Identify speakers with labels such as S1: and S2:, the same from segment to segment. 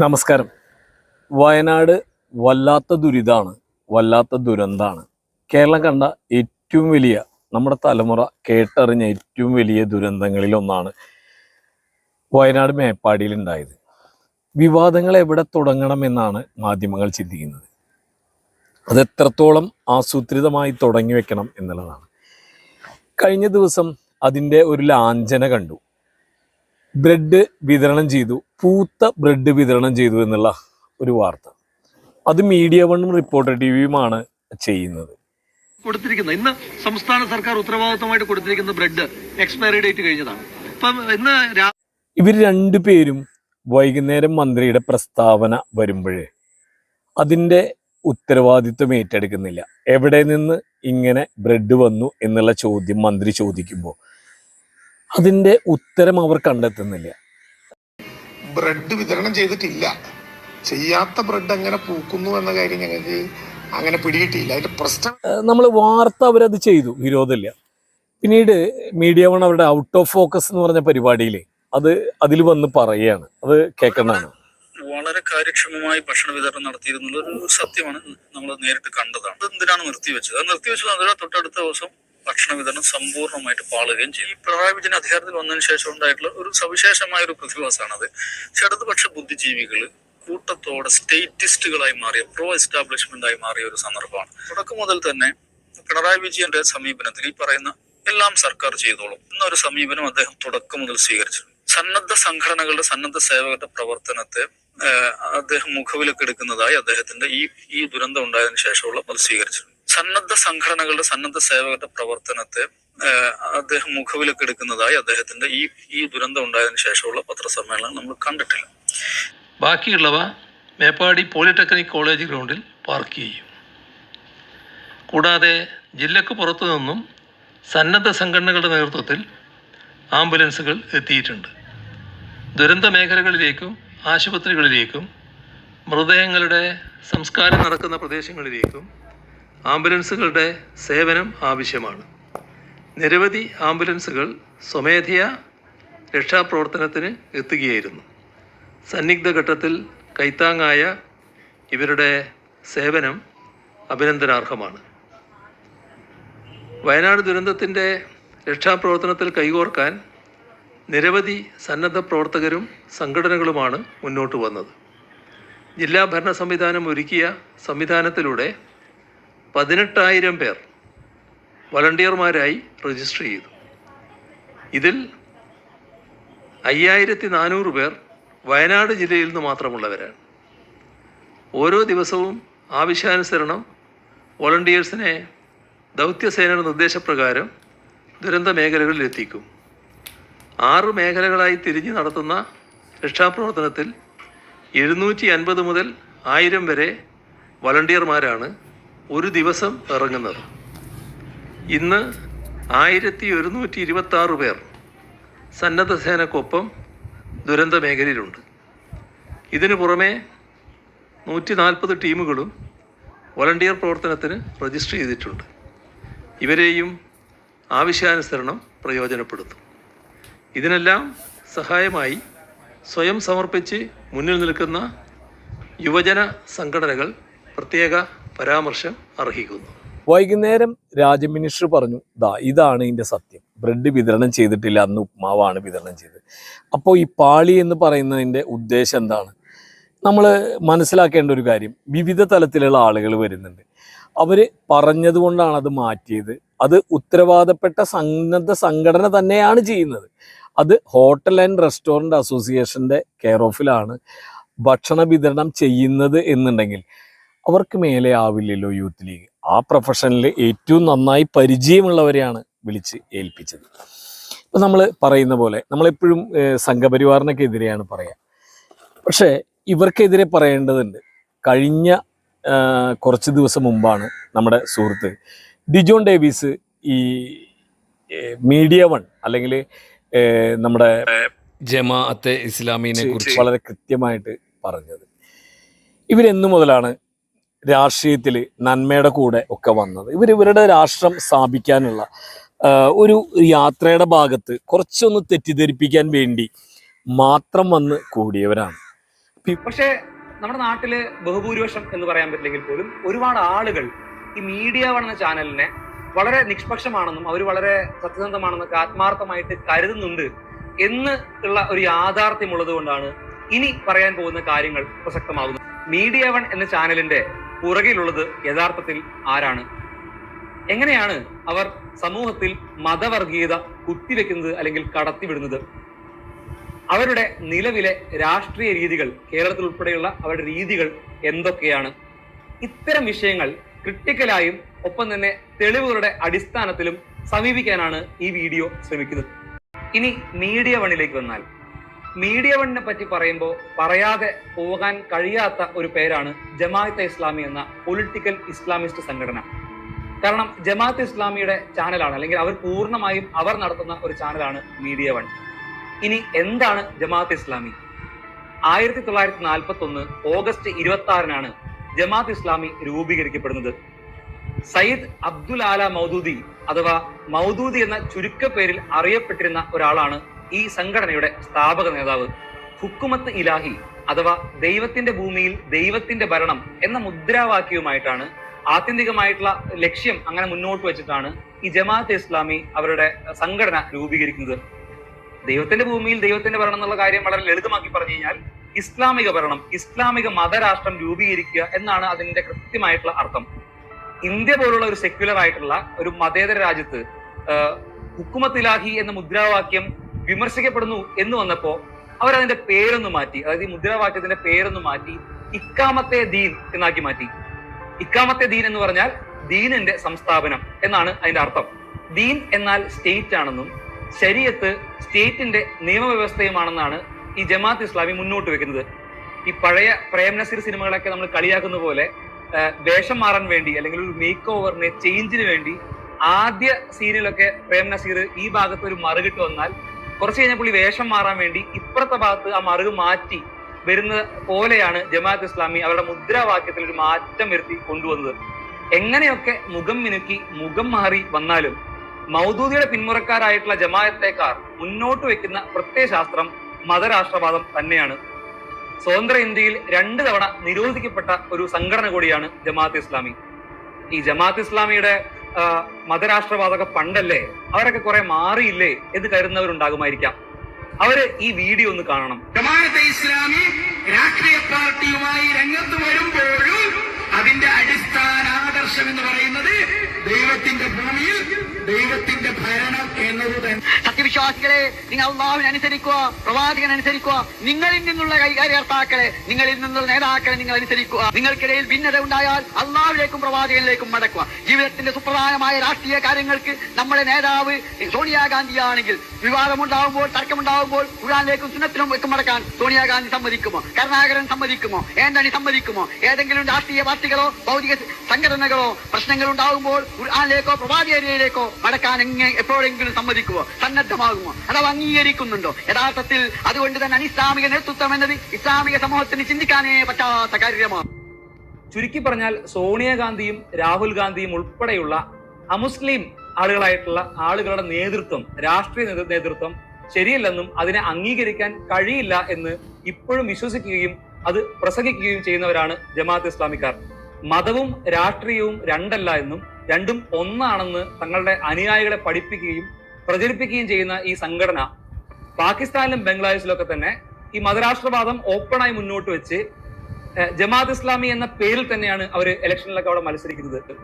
S1: നമസ്കാരം. വയനാട് വല്ലാത്ത ദുരിതമാണ് വല്ലാത്ത ദുരന്താണ്. കേരളം കണ്ട ഏറ്റവും വലിയ നമ്മുടെ തലമുറ കേട്ടറിഞ്ഞ ഏറ്റവും വലിയ ദുരന്തങ്ങളിൽ ഒന്നാണ് വയനാട് മേപ്പാടിയിൽ ഉണ്ടായത് വിവാദങ്ങൾ എവിടെ തുടങ്ങണമെന്നാണ് മാധ്യമങ്ങൾ ചിന്തിക്കുന്നത്. അത് എത്രത്തോളം ആസൂത്രിതമായി തുടങ്ങി വെക്കണം എന്നുള്ളതാണ്. കഴിഞ്ഞ ദിവസം അതിന്റെ ഒരു ലാഞ്ചന കണ്ടു. ബ്രെഡ് വിതരണം ചെയ്തു പൂത്ത ബ്രെഡ് വിതരണം ചെയ്തു എന്നുള്ള ഒരു വാർത്ത. അത് മീഡിയ വണ്ണും റിപ്പോർട്ടർ ടി വിയുമാണ് ചെയ്യുന്നത്.
S2: കൊടുത്തിരിക്കുന്ന ഇന്ന് സംസ്ഥാന സർക്കാർ ഉത്തരവാദിത്തമായിട്ട് കൊടുത്തിരിക്കുന്ന ബ്രെഡ് എക്സ്പയറി ഡേറ്റ് കഴിഞ്ഞതാണ്. അപ്പം ഇന്ന്
S1: ഇവർ രണ്ടുപേരും വൈകുന്നേരം മന്ത്രിയുടെ പ്രസ്താവന വരുമ്പോഴേ അതിന്റെ ഉത്തരവാദിത്വം ഏറ്റെടുക്കുന്നില്ല. എവിടെ നിന്ന് ഇങ്ങനെ ബ്രെഡ് വന്നു എന്നുള്ള ചോദ്യം മന്ത്രി ചോദിക്കുമ്പോൾ അതിന്റെ ഉത്തരം അവർ കണ്ടെത്തുന്നില്ല.
S3: ബ്രെഡ് വിതരണം ചെയ്തിട്ടില്ല. ചെയ്യാത്ത ബ്രെഡ് അങ്ങനെ പൂക്കുന്നു എന്ന കാര്യം ഞങ്ങൾക്ക് അങ്ങനെ പിടികിട്ടിയില്ല. അതിന്റെ പ്രശ്നം
S1: നമ്മൾ വാർത്ത അവരത് ചെയ്തു വിരോധമില്ല. പിന്നീട് മീഡിയ വൺ അവരുടെ ഔട്ട് ഓഫ് ഫോക്കസ് എന്ന് പറഞ്ഞ പരിപാടിയിൽ അത് അതിൽ വന്ന് പറയുകയാണ്. അത് കേൾക്കുന്നതാണ്.
S4: വളരെ കാര്യക്ഷമമായി ഭക്ഷണ വിതരണം നടത്തിയിരുന്നുള്ള ഒരു സത്യമാണ് നമ്മൾ നേരിട്ട് കണ്ടതാണ്. അത് എന്തിനാണ് നിർത്തിവെച്ചത്? അത് നിർത്തിവെച്ചത് അതിന് തൊട്ടടുത്ത ദിവസം ഭക്ഷണ വിതരണം സമ്പൂർണമായിട്ട് പാളുകയും ചെയ്യും പിണറായി വിജയൻ അധികാരത്തിൽ വന്നതിന് ശേഷം ഉണ്ടായിട്ടുള്ള ഒരു സവിശേഷമായ ഒരു പ്രതിഭാസമാണത്. അത് ഇടതുപക്ഷ ബുദ്ധിജീവികൾ കൂട്ടത്തോടെ സ്റ്റേറ്റിസ്റ്റുകളായി മാറിയ പ്രോ എസ്റ്റാബ്ലിഷ്മെന്റ് ആയി മാറിയ ഒരു സന്ദർഭമാണ്. തുടക്കം മുതൽ തന്നെ പിണറായി വിജയന്റെ സമീപനത്തിൽ ഈ പറയുന്ന എല്ലാം സർക്കാർ ചെയ്തോളും എന്നൊരു സമീപനം അദ്ദേഹം തുടക്കം മുതൽ സ്വീകരിച്ചു സന്നദ്ധ സംഘടനകളുടെ സന്നദ്ധ സേവകരുടെ പ്രവർത്തനത്തെ അദ്ദേഹം മുഖവിലക്കെടുക്കുന്നതായി അദ്ദേഹത്തിന്റെ ഈ ഈ ദുരന്തം ഉണ്ടായതിനു ശേഷമുള്ള സ്വീകരിച്ചു സന്നദ്ധ സംഘടനകളുടെ സന്നദ്ധ സേവകരുടെ പ്രവർത്തനത്തെ അദ്ദേഹം മുഖവിലൊക്കെ എടുക്കുന്നതായി അദ്ദേഹത്തിന്റെ ഈ ഈ ദുരന്തം ഉണ്ടായതിനു ശേഷമുള്ള പത്രസമ്മേളനം നമ്മൾ കണ്ടിട്ടില്ല.
S5: ബാക്കിയുള്ളവ മേപ്പാടി പോളിടെക്നിക് കോളേജ് ഗ്രൗണ്ടിൽ പാർക്ക് ചെയ്യും. കൂടാതെ ജില്ലക്ക് പുറത്തു നിന്നും സന്നദ്ധ സംഘടനകളുടെ നേതൃത്വത്തിൽ ആംബുലൻസുകൾ എത്തിയിട്ടുണ്ട്. ദുരന്ത മേഖലകളിലേക്കും ആശുപത്രികളിലേക്കും മൃതദേഹങ്ങളുടെ സംസ്കാരം നടക്കുന്ന പ്രദേശങ്ങളിലേക്കും ആംബുലൻസുകളുടെ സേവനം ആവശ്യമാണ്. നിരവധി ആംബുലൻസുകൾ സ്വമേധയാ രക്ഷാപ്രവർത്തനത്തിന് എത്തുകയായിരുന്നു. സന്നിഗ്ധ ഘട്ടത്തിൽ കൈത്താങ്ങായ ഇവരുടെ സേവനം അഭിനന്ദനാർഹമാണ്. വയനാട് ദുരന്തത്തിന്റെ രക്ഷാപ്രവർത്തനത്തിൽ കൈകോർക്കാൻ നിരവധി സന്നദ്ധ പ്രവർത്തകരും സംഘടനകളുമാണ് മുന്നോട്ട് വന്നത്. ജില്ലാ ഭരണ സംവിധാനം ഒരുക്കിയ സംവിധാനത്തിലൂടെ പതിനെട്ടായിരം പേർ വളണ്ടിയർമാരായി രജിസ്റ്റർ ചെയ്തു. ഇതിൽ അയ്യായിരത്തി നാനൂറ് പേർ വയനാട് ജില്ലയിൽ നിന്ന് മാത്രമുള്ളവരാണ്. ഓരോ ദിവസവും ആവശ്യാനുസരണം വോളണ്ടിയേഴ്സിനെ ദൗത്യസേനയുടെ നിർദ്ദേശപ്രകാരം ദുരന്ത മേഖലകളിൽ എത്തിക്കും. ആറ് മേഖലകളായി തിരിഞ്ഞ് നടത്തുന്ന രക്ഷാപ്രവർത്തനത്തിൽ എഴുന്നൂറ്റി അൻപത് മുതൽ ആയിരം വരെ വളണ്ടിയർമാരാണ് ഒരു ദിവസം ഇറങ്ങുന്നത്. ഇന്ന് ആയിരത്തി ഒരുന്നൂറ്റി ഇരുപത്തി ആറ് പേർ സന്നദ്ധ സേനക്കൊപ്പം ദുരന്ത മേഖലയിലുണ്ട് ഇതിനു പുറമെ നൂറ്റി നാൽപ്പത് ടീമുകളും വോളണ്ടിയർ പ്രവർത്തനത്തിന് രജിസ്റ്റർ ചെയ്തിട്ടുണ്ട്. ഇവരെയും ആവശ്യാനുസരണം പ്രയോജനപ്പെടുത്തും. ഇതിനെല്ലാം സഹായമായി സ്വയം സമർപ്പിച്ച് മുന്നിൽ നിൽക്കുന്ന യുവജന സംഘടനകൾ പ്രത്യേക പരാമർശം അർഹിക്കുന്നു.
S1: വൈകുന്നേരം രാജ്യ മിനിസ്റ്റർ പറഞ്ഞു ദാ ഇതാണ് ഇതിന്റെ സത്യം. ബ്രെഡ് വിതരണം ചെയ്തിട്ടില്ല അന്ന് ഉപ്മാവാണ് വിതരണം ചെയ്തത്. അപ്പോൾ ഈ പാളി എന്ന് പറയുന്നതിന്റെ ഉദ്ദേശം എന്താണ്? നമ്മൾ മനസ്സിലാക്കേണ്ട ഒരു കാര്യം വിവിധ തലത്തിലുള്ള ആളുകൾ വരുന്നുണ്ട്. അവർ പറഞ്ഞതുകൊണ്ടാണ് അത് മാറ്റിയത്. അത് ഉത്തരവാദപ്പെട്ട സന്നദ്ധ സംഘടന തന്നെയാണ് ചെയ്യുന്നത്. അത് ഹോട്ടൽ ആൻഡ് റെസ്റ്റോറന്റ് അസോസിയേഷന്റെ കെയർ ഓഫിലാണ് ഭക്ഷണ വിതരണം ചെയ്യുന്നത് എന്നുണ്ടെങ്കിൽ അവർക്ക് മേലെ ആവില്ലല്ലോ യൂത്ത് ലീഗ്. ആ പ്രൊഫഷനിൽ ഏറ്റവും നന്നായി പരിചയമുള്ളവരെയാണ് വിളിച്ച് ഏൽപ്പിച്ചത്. ഇപ്പം നമ്മൾ പറയുന്ന പോലെ നമ്മളെപ്പോഴും സംഘപരിവാറിനൊക്കെ എതിരെയാണ് പറയുക പക്ഷേ ഇവർക്കെതിരെ പറയേണ്ടതുണ്ട്. കഴിഞ്ഞ കുറച്ച് ദിവസം മുമ്പാണ് നമ്മുടെ സുഹൃത്ത് ഡിജോൺ ഡേവീസ് ഈ മീഡിയ വൺ അല്ലെങ്കിൽ നമ്മുടെ ജമാഅത്തെ ഇസ്ലാമിനെ കുറിച്ച് വളരെ കൃത്യമായിട്ട് പറഞ്ഞത്. ഇവരെന്നു മുതലാണ് രാഷ്ട്രീയത്തിൽ നന്മയുടെ കൂടെ ഒക്കെ വന്നത്. ഇവർ ഇവരുടെ രാഷ്ട്രം സ്ഥാപിക്കാനുള്ള ഒരു യാത്രയുടെ ഭാഗത്ത് കുറച്ചൊന്ന് തെറ്റിദ്ധരിപ്പിക്കാൻ വേണ്ടി മാത്രം വന്ന് കൂടിയവരാണ്.
S6: പക്ഷേ നമ്മുടെ നാട്ടിൽ ബഹുഭൂരിപക്ഷം എന്ന് പറയാൻ പറ്റില്ലെങ്കിൽ പോലും ഒരുപാട് ആളുകൾ ഈ മീഡിയ വൺ എന്ന ചാനലിനെ വളരെ നിഷ്പക്ഷമാണെന്നും അവർ വളരെ സത്യസന്ധമാണെന്നൊക്കെ ആത്മാർത്ഥമായിട്ട് കരുതുന്നുണ്ട് എന്ന് ഉള്ള ഒരു യാഥാർത്ഥ്യമുള്ളത് കൊണ്ടാണ് ഇനി പറയാൻ പോകുന്ന കാര്യങ്ങൾ പ്രസക്തമാകുന്നത്. മീഡിയ വൺ എന്ന ചാനലിന്റെ പുറകിലുള്ളത് യഥാർത്ഥത്തിൽ ആരാണ്? എങ്ങനെയാണ് അവർ സമൂഹത്തിൽ മതവർഗീയത കുത്തിവെക്കുന്നത് അല്ലെങ്കിൽ കടത്തിവിടുന്നത്? അവരുടെ നിലവിലെ രാഷ്ട്രീയ രീതികൾ കേരളത്തിൽ ഉൾപ്പെടെയുള്ള അവരുടെ രീതികൾ എന്തൊക്കെയാണ്? ഇത്തരം വിഷയങ്ങൾ ക്രിട്ടിക്കലായും ഒപ്പം തന്നെ തെളിവുകളുടെ അടിസ്ഥാനത്തിലും സമീപിക്കാനാണ് ഈ വീഡിയോ ശ്രമിക്കുന്നത്. ഇനി മീഡിയ വണിലേക്ക് വന്നാൽ മീഡിയ വണ്ണിനെ പറ്റി പറയുമ്പോൾ പറയാതെ പോകാൻ കഴിയാത്ത ഒരു പേരാണ് ജമാഅത്തെ ഇസ്ലാമി എന്ന പൊളിറ്റിക്കൽ ഇസ്ലാമിസ്റ്റ് സംഘടന. കാരണം ജമാഅത്ത് ഇസ്ലാമിയുടെ ചാനലാണ് അല്ലെങ്കിൽ അവർ പൂർണമായും അവർ നടത്തുന്ന ഒരു ചാനലാണ് മീഡിയ വൺ ഇനി എന്താണ് ജമാഅത്ത് ഇസ്ലാമി? ആയിരത്തി തൊള്ളായിരത്തി നാൽപ്പത്തി ഒന്ന് ഓഗസ്റ്റ് ഇരുപത്തി ആറിനാണ് ജമാഅത്ത് ഇസ്ലാമി രൂപീകരിക്കപ്പെടുന്നത്. സയ്യിദ് അബ്ദുൽ ആല മൗദൂദി അഥവാ മൗദൂദി എന്ന ചുരുക്ക പേരിൽ അറിയപ്പെട്ടിരുന്ന ഒരാളാണ് ഈ സംഘടനയുടെ സ്ഥാപക നേതാവ് ഹുക്കുമത്ത് ഇലാഹി അഥവാ ദൈവത്തിന്റെ ഭൂമിയിൽ ദൈവത്തിന്റെ ഭരണം എന്ന മുദ്രാവാക്യവുമായിട്ടാണ് ആത്യന്തികമായിട്ടുള്ള ലക്ഷ്യം അങ്ങനെ മുന്നോട്ട് വെച്ചിട്ടാണ് ഈ ജമാഅത്ത് ഇസ്ലാമി അവരുടെ സംഘടന രൂപീകരിക്കുന്നത്. ദൈവത്തിന്റെ ഭൂമിയിൽ ദൈവത്തിന്റെ ഭരണം എന്നുള്ള കാര്യം വളരെ ലളിതമാക്കി പറഞ്ഞു കഴിഞ്ഞാൽ ഇസ്ലാമിക ഭരണം ഇസ്ലാമിക മതരാഷ്ട്രം രൂപീകരിക്കുക എന്നാണ് അതിന്റെ കൃത്യമായിട്ടുള്ള അർത്ഥം. ഇന്ത്യ പോലുള്ള ഒരു സെക്യുലർ ആയിട്ടുള്ള ഒരു മതേതര രാജ്യത്ത് ഹുക്കുമത്ത് ഇലാഹി എന്ന മുദ്രാവാക്യം വിമർശിക്കപ്പെടുന്നു എന്ന് വന്നപ്പോ അവരതിന്റെ പേരൊന്ന് മാറ്റി അതായത് ഈ മുദ്രാവാക്യത്തിന്റെ പേരൊന്ന് മാറ്റി ഇക്കാമത്തെ ദീൻ എന്നാക്കി മാറ്റി. ഇക്കാമത്തെ ദീൻ എന്ന് പറഞ്ഞാൽ ദീനിന്റെ സംസ്ഥാപനം എന്നാണ് അതിന്റെ അർത്ഥം. ദീൻ എന്നാൽ സ്റ്റേറ്റ് ആണെന്നും ശരീരത്ത് സ്റ്റേറ്റിന്റെ നിയമവ്യവസ്ഥയുമാണെന്നാണ് ഈ ജമാഅത്ത് ഇസ്ലാമി മുന്നോട്ട് വെക്കുന്നത്. ഈ പഴയ പ്രേം നസീർ സിനിമകളൊക്കെ നമ്മൾ കളിയാക്കുന്ന പോലെ വേഷം മാറാൻ വേണ്ടി അല്ലെങ്കിൽ ഒരു മേക്ക് ഓവറിന് ചേഞ്ചിന് വേണ്ടി ആദ്യ സീരിയലൊക്കെ പ്രേം നസീർ ഈ ഭാഗത്ത് ഒരു മറുകിട്ട് വന്നാൽ കുറച്ച് കഴിഞ്ഞ പുള്ളി വേഷം മാറാൻ വേണ്ടി ഇപ്പുറത്തെ ഭാഗത്ത് ആ മറുക് മാറ്റി വരുന്ന പോലെയാണ് ജമാഅത്ത് ഇസ്ലാമി അവരുടെ മുദ്രാവാക്യത്തിൽ ഒരു മാറ്റം വരുത്തി കൊണ്ടുവന്നത്. എങ്ങനെയൊക്കെ മുഖം മിനുക്കി മുഖം മാറി വന്നാലും മൗദൂദിയുടെ പിന്മുറക്കാരായിട്ടുള്ള ജമാഅത്തേക്കാർ മുന്നോട്ട് വെക്കുന്ന പ്രത്യയശാസ്ത്രം മതരാഷ്ട്രവാദം തന്നെയാണ്. സ്വതന്ത്ര ഇന്ത്യയിൽ രണ്ട് തവണ നിരോധിക്കപ്പെട്ട ഒരു സംഘടന കൂടിയാണ് ജമാഅത്ത് ഇസ്ലാമി. ഈ ജമാഅത്ത് ഇസ്ലാമിയുടെ മതരാഷ്ട്രവാദക പണ്ടല്ലേ? അവരൊക്കെ കുറെ മാറിയില്ലേ എന്ന് കരുതുന്നവരുണ്ടാകുമായിരിക്കാം. അവർ ഈ വീഡിയോ ഒന്ന് കാണണം.
S7: ജമാഅത്തെ ഇസ്ലാമി രാഷ്ട്രീയ പാർട്ടിയുമായി രംഗത്ത് വരുമ്പോഴും അതിന്റെ അടിസ്ഥാന ആദർശം എന്ന് പറയുന്നത് ദൈവത്തിന്റെ ഭൂമിയിൽ ദൈവത്തിന്റെ ഭരണം എന്നത് തന്നെ.
S8: സത്യവിശ്വാസികളെ നിങ്ങൾ അള്ളാഹുവിനെ അനുസരിക്കുക പ്രവാചകൻ അനുസരിക്കുക നിങ്ങളിൽ നിന്നുള്ള കൈകാര്യകർത്താക്കളെ നിങ്ങളിൽ നിന്നുള്ള നേതാക്കളെ നിങ്ങൾ അനുസരിക്കുക. നിങ്ങൾക്കിടയിൽ ഭിന്നത ഉണ്ടായാൽ അള്ളാഹുവിലേക്കും പ്രവാചകനിലേക്കും മടക്കുക. ജീവിതത്തിന്റെ സുപ്രധാനമായ രാഷ്ട്രീയ കാര്യങ്ങൾക്ക് നമ്മുടെ നേതാവ് സോണിയാഗാന്ധിയാണെങ്കിൽ വിവാദമുണ്ടാകുമ്പോൾ തർക്കമുണ്ടാകുമ്പോൾ ഖുറാനിലേക്കും സുനത്തിനും ഒക്കെ മടക്കാൻ സോണിയാഗാന്ധി സമ്മതിക്കുമോ? കരുണാകരൻ സമ്മതിക്കുമോ? ഏന്തണി സമ്മതിക്കുമോ? ഏതെങ്കിലും രാഷ്ട്രീയ പാർട്ടികളോ ഭൗതിക സംഘടനകളോ പ്രശ്നങ്ങൾ ഉണ്ടാകുമ്പോൾ ഖുർആാനിലേക്കോ പ്രവാചകനിലേക്കോ മടക്കാൻ എങ്ങനെ എപ്പോഴെങ്കിലും സമ്മതിക്കുമോ സന്നദ്ധമാകുമോ? അഥവാ അംഗീകരിക്കുന്നുണ്ടോ? യഥാർത്ഥത്തിൽ അതുകൊണ്ട് തന്നെ അനിസ്ലാമിക നേതൃത്വം എന്നത് ഇസ്ലാമിക സമൂഹത്തിന് ചിന്തിക്കാനേ പറ്റാത്ത കാര്യമാണ്.
S6: ചുരുക്കി പറഞ്ഞാൽ സോണിയാഗാന്ധിയും രാഹുൽ ഗാന്ധിയും ഉൾപ്പെടെയുള്ള അമുസ്ലിം ആളുകളായിട്ടുള്ള ആളുകളുടെ നേതൃത്വം രാഷ്ട്രീയ നേതൃത്വം ശരിയല്ലെന്നും അതിനെ അംഗീകരിക്കാൻ കഴിയില്ല എന്ന് ഇപ്പോഴും വിശ്വസിക്കുകയും അത് പ്രസംഗിക്കുകയും ചെയ്യുന്നവരാണ് ജമാഅത്ത് ഇസ്ലാമിക്കാർ. മതവും രാഷ്ട്രീയവും രണ്ടല്ല എന്നും രണ്ടും ഒന്നാണെന്ന് തങ്ങളുടെ അനുയായികളെ പഠിപ്പിക്കുകയും പ്രചരിപ്പിക്കുകയും ചെയ്യുന്ന ഈ സംഘടന പാകിസ്ഥാനിലും ബംഗ്ലാദേശിലും ഒക്കെ തന്നെ ഈ മതരാഷ്ട്രവാദം ഓപ്പണായി മുന്നോട്ട് വെച്ച് ജമാഅത്ത് ഇസ്ലാമി എന്ന പേരിൽ തന്നെയാണ് അവർ ഇലക്ഷനിലൊക്കെ അവിടെ മത്സരിക്കുന്നത്.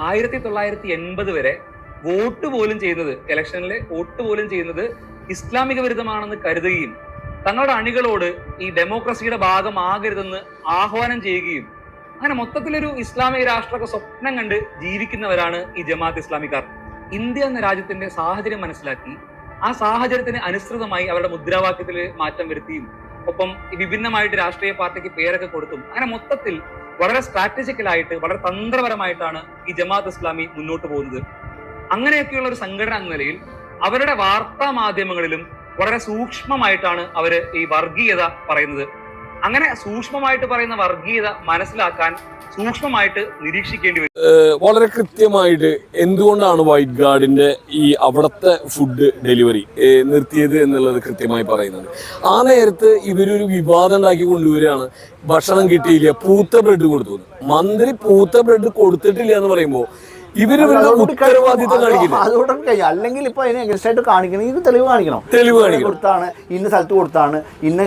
S6: ആയിരത്തി തൊള്ളായിരത്തി എൺപത് വരെ വോട്ട് പോലും ചെയ്യുന്നത് ഇലക്ഷനിൽ വോട്ട് പോലും ചെയ്യുന്നത് ഇസ്ലാമിക വിരുദ്ധമാണെന്ന് കരുതുകയും തങ്ങളുടെ അണികളോട് ഈ ഡെമോക്രസിയുടെ ഭാഗമാകരുതെന്ന് ആഹ്വാനം ചെയ്യുകയും അങ്ങനെ മൊത്തത്തിലൊരു ഇസ്ലാമിക രാഷ്ട്രമൊക്കെ സ്വപ്നം കണ്ട് ജീവിക്കുന്നവരാണ് ഈ ജമാഅത്ത് ഇസ്ലാമിക്കാർ. ഇന്ത്യ എന്ന രാജ്യത്തിന്റെ സാഹചര്യം മനസ്സിലാക്കി ആ സാഹചര്യത്തിന് അനുസൃതമായി അവരുടെ മുദ്രാവാക്യത്തിൽ മാറ്റം വരുത്തിയും ഒപ്പം വിഭിന്നമായിട്ട് രാഷ്ട്രീയ പാർട്ടിക്ക് പേരൊക്കെ കൊടുത്തും അങ്ങനെ മൊത്തത്തിൽ വളരെ സ്ട്രാറ്റജിക്കലായിട്ട് വളരെ തന്ത്രപരമായിട്ടാണ് ഈ ജമാഅത്ത് ഇസ്ലാമി മുന്നോട്ട് പോകുന്നത്. അങ്ങനെയൊക്കെയുള്ള ഒരു സംഘടന എന്ന നിലയിൽ അവരുടെ വാർത്താ മാധ്യമങ്ങളിലും വളരെ സൂക്ഷ്മമായിട്ടാണ് അവർ ഈ വർഗീയത പറയുന്നത്. അങ്ങനെ സൂക്ഷ്മമായിട്ട് പറയുന്ന വർഗീയത മനസ്സിലാക്കാൻ സൂക്ഷ്മമായിട്ട് നിരീക്ഷിക്കേണ്ടി വരും.
S1: വളരെ കൃത്യമായിട്ട് എന്തുകൊണ്ടാണ് വൈറ്റ് ഗാർഡിന്റെ ഈ അവിടുത്തെ ഫുഡ് ഡെലിവറി നിർത്തിയത് എന്നുള്ളത് കൃത്യമായി പറയുന്നത്? ആ നേരത്ത് ഇവരൊരു വിവാദം ഉണ്ടാക്കി കൊണ്ടുവരികയാണ്. ഭക്ഷണം കിട്ടിയില്ല പൂത്ത ബ്രെഡ് കൊടുത്തു. മന്ത്രി പൂത്ത ബ്രെഡ് കൊടുത്തിട്ടില്ല എന്ന് പറയുമ്പോൾ ഇവരുടെ ഉത്തരവാദിത്തം കാണിക്കില്ല?
S9: കഴിയും. അല്ലെങ്കിൽ ഇപ്പൊ അതിന് എഗൻസ്റ്റ് ആയിട്ട് കാണിക്കണം. ഇത് തെളിവ് കാണിക്കണം.
S1: തെളിവ് കാണിക്കണം.
S9: കൊടുത്താണ് ഇന്ന സ്ഥലത്ത് കൊടുത്താണ് ഇന്ന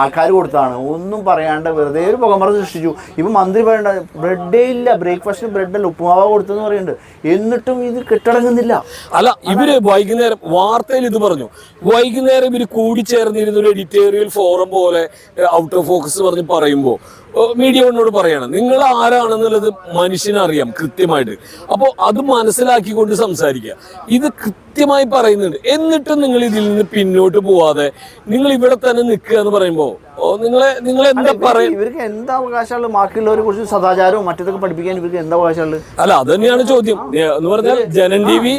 S9: ആൾക്കാർ കൊടുത്താണ്. ഒന്നും പറയാണ്ട് വെറുതെ ഒരു പുകമറ സൃഷ്ടിച്ചു. ഇപ്പൊ മന്ത്രി പറയണ്ട ബ്രെഡേ ഇല്ല ബ്രേക്ക്ഫാസ്റ്റിന് ബ്രെഡല്ല ഉപ്പുമാവ കൊടുത്തെന്ന് പറയുന്നുണ്ട് എന്നിട്ടും ഇത് കെട്ടടങ്ങുന്നില്ല.
S1: അല്ല ഇവർ വൈകുന്നേരം വാർത്തയിൽ ഇത് പറഞ്ഞു. വൈകുന്നേരം ഇവർ കൂടിച്ചേർന്നിരുന്ന ഒരു എഡിറ്റോറിയൽ ഫോറം പോലെ ഔട്ട് ഓഫ് ഫോക്കസ് പറഞ്ഞ് പറയുമ്പോൾ മീഡിയ എന്നോട് പറയാണ്. നിങ്ങൾ ആരാണെന്നുള്ളത് മനുഷ്യനറിയാം കൃത്യമായിട്ട്. അപ്പോൾ അത് മനസ്സിലാക്കിക്കൊണ്ട് സംസാരിക്കുക. ഇത് കൃത്യമായി പറയുന്നുണ്ട്. എന്നിട്ടും നിങ്ങൾ ഇതിൽ നിന്ന് പിന്നോട്ട് പോവാതെ നിങ്ങൾ ഇവിടെ തന്നെ നിൽക്കുക എന്ന് പറയുമ്പോൾ ഓ നിങ്ങളെ നിങ്ങൾ എന്താ
S9: ഇവർക്ക് എന്താ അവകാശമുള്ള ബാക്കിയുള്ളവരെ കുറിച്ച് സദാചാരവും മറ്റൊക്കെ പഠിപ്പിക്കാൻ ഇവർക്ക് എന്താ അവകാശമുള്ളത്?
S1: അല്ല അത് തന്നെയാണ് ചോദ്യം. എന്ന് പറഞ്ഞാൽ ജനൻ ടി വി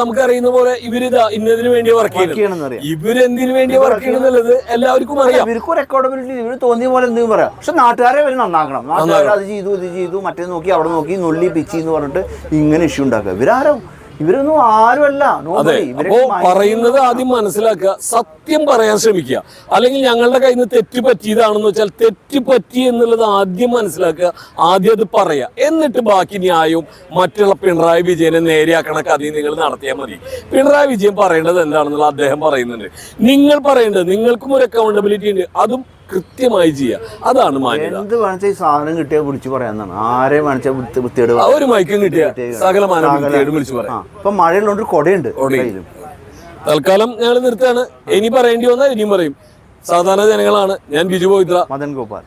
S1: നമുക്കറിയുന്ന പോലെ ഇവർ ഇതാ ഇന്നതിന് വേണ്ടി വർക്ക്
S9: ചെയ്യണം
S1: ഇവരെന്തിനു വേണ്ടി വർക്ക് ചെയ്യണമെന്നുള്ളത് എല്ലാവർക്കും അറിയാം.
S9: ഇവർക്കും റെക്കോർഡബിലിറ്റി ഇവർ തോന്നിയ പോലെ എന്തെങ്കിലും പറയാം. പക്ഷെ നാട്ടുകാരെ ഇവർ നന്നാക്കണം. നാട്ടുകാർ അത് ചെയ്തു ഇത് ചെയ്തു മറ്റേ നോക്കി അവിടെ നോക്കി നുള്ളി പിച്ചി എന്ന് പറഞ്ഞിട്ട് ഇങ്ങനെ ഇഷ്യൂ ഉണ്ടാക്കുക. ഇവരാരോ? ഇവരൊന്നും ആരുമല്ല.
S1: അതെ. അപ്പോ പറയുന്നത് ആദ്യം മനസ്സിലാക്കുക. സത്യം പറയാൻ ശ്രമിക്കുക. അല്ലെങ്കിൽ ഞങ്ങളുടെ കയ്യിൽ നിന്ന് തെറ്റ് പറ്റിയതാണെന്ന് വെച്ചാൽ തെറ്റ് പറ്റി എന്നുള്ളത് ആദ്യം മനസ്സിലാക്കുക. ആദ്യം അത് പറയാ. എന്നിട്ട് ബാക്കി ന്യായവും മറ്റുള്ള പിണറായി വിജയനെ നേരെയാക്കണ കഥയും നിങ്ങൾ നടത്തിയാൽ മതി. പിണറായി വിജയൻ പറയേണ്ടത് എന്താണെന്നുള്ള അദ്ദേഹം പറയുന്നുണ്ട്. നിങ്ങൾ പറയേണ്ടത് നിങ്ങൾക്കും ഒരു അക്കൗണ്ടബിലിറ്റി ഉണ്ട്. അതും കൃത്യമായി ചെയ്യുക അതാണ് മാന്യത.
S9: എന്ത് വേണിച്ചാൽ ഈ സാധനം കിട്ടിയാൽ വിളിച്ചു പറയാന്നാണ്. ആരെ വേണിച്ചാൽ വൃത്തിയേട്
S1: ആ ഒരു മൈക്കും കിട്ടിയ സകല വൃത്തികേട് വിളിച്ചു പറയാം.
S9: ഇപ്പൊ മഴയുള്ളതുകൊണ്ട് കൊടയുണ്ട് കയ്യിലും.
S1: തൽക്കാലം ഞങ്ങൾ നിർത്താണ് ഇനി പറയേണ്ടി വന്നാൽ ഇനിയും പറയും. സാധാരണ ജനങ്ങളാണ്. ഞാൻ ബിജു പോയിത്ര
S9: മദൻ ഗോപാൽ.